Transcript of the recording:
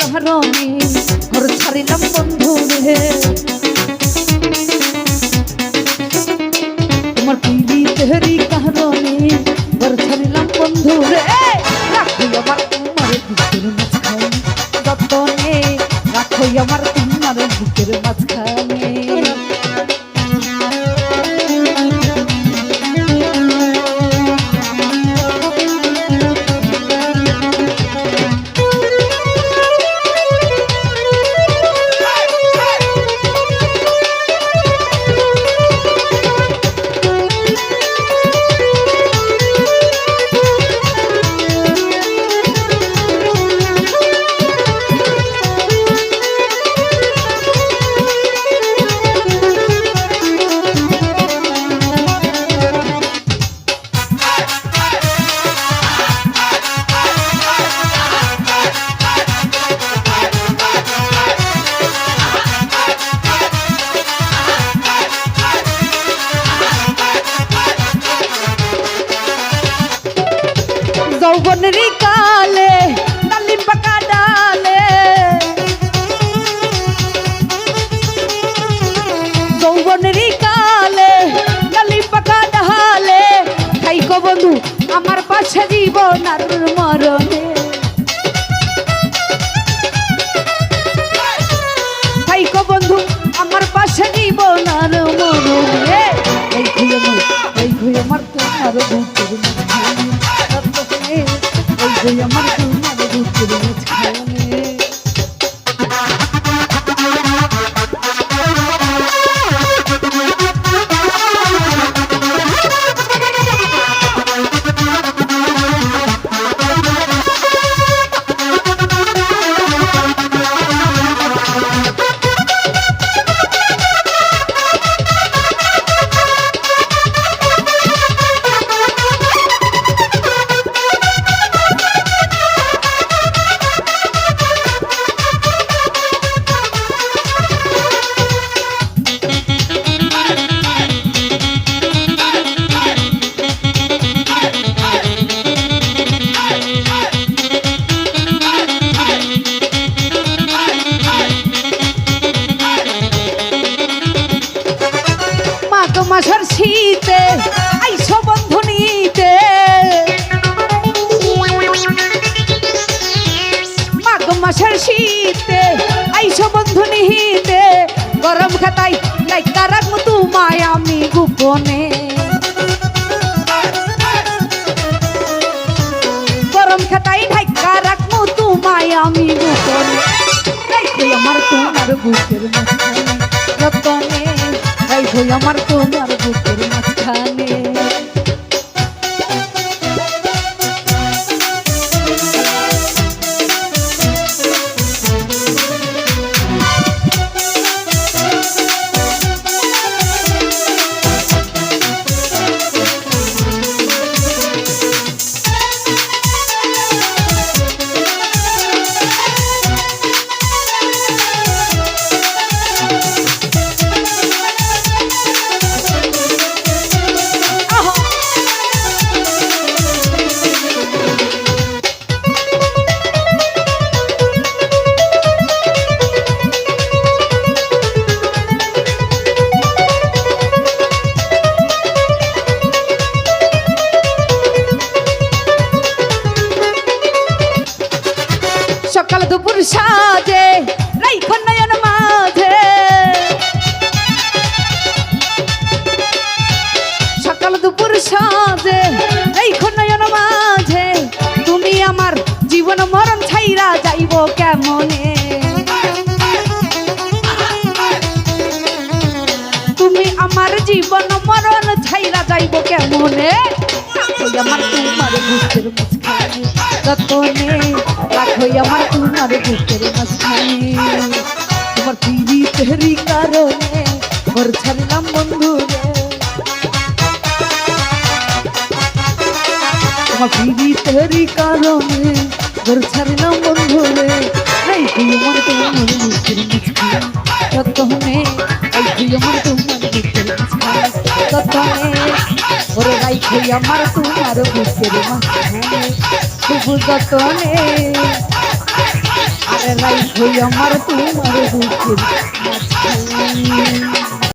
কারণে ঘর ছাড়িলাম বন্ধু রে। তোমার পিড়ি তেহরি কারণে ঘর ছাড়িলাম বন্ধু রে। রাখো আমার তোমার বুকের মাঝখানে, যতনে রাখো আমার তোমার বুকের মাঝখানে। যৌবনের কালে ডালিম পাকা ডালে যৌবনের কালে ডালিম পাকা ডালে খাইকো বন্ধু আমার পাশে জীবন আর মরণে মাঘ মাসের শীতে আইসো বন্ধু নিতে। মাঘ মাসের শীতে আইসো বন্ধু নিতে। গরম খাতাই লাইকা রাখব তোমায় আমি গোপনে। গরম খাতাই ঢাইকা রাখব তোমায় আমি গোপনে। আমার তোমার বুকের মাঝখানে। রাখব আমার তোমার বুকের মাঝখানে। কেমনে? তুমি আমার জীবন মরণ ছাইরা যাইব কেমনে? আমার তোমার বুকের মাঝখানে, যতনে রাখো আমার তোমার বুকের মাঝখানে। তোমার পিড়ি তেহরি কারণে ঘর ছাড়লাম বন্ধু রে তোমার পিড়ি তেহরি কারণে ঘর ছাড়লাম বন্ধু রে রাইখে আমার তোমার বুকের মাঝখানে খুব যতনে আর রাইখই আমার তোমার বুকের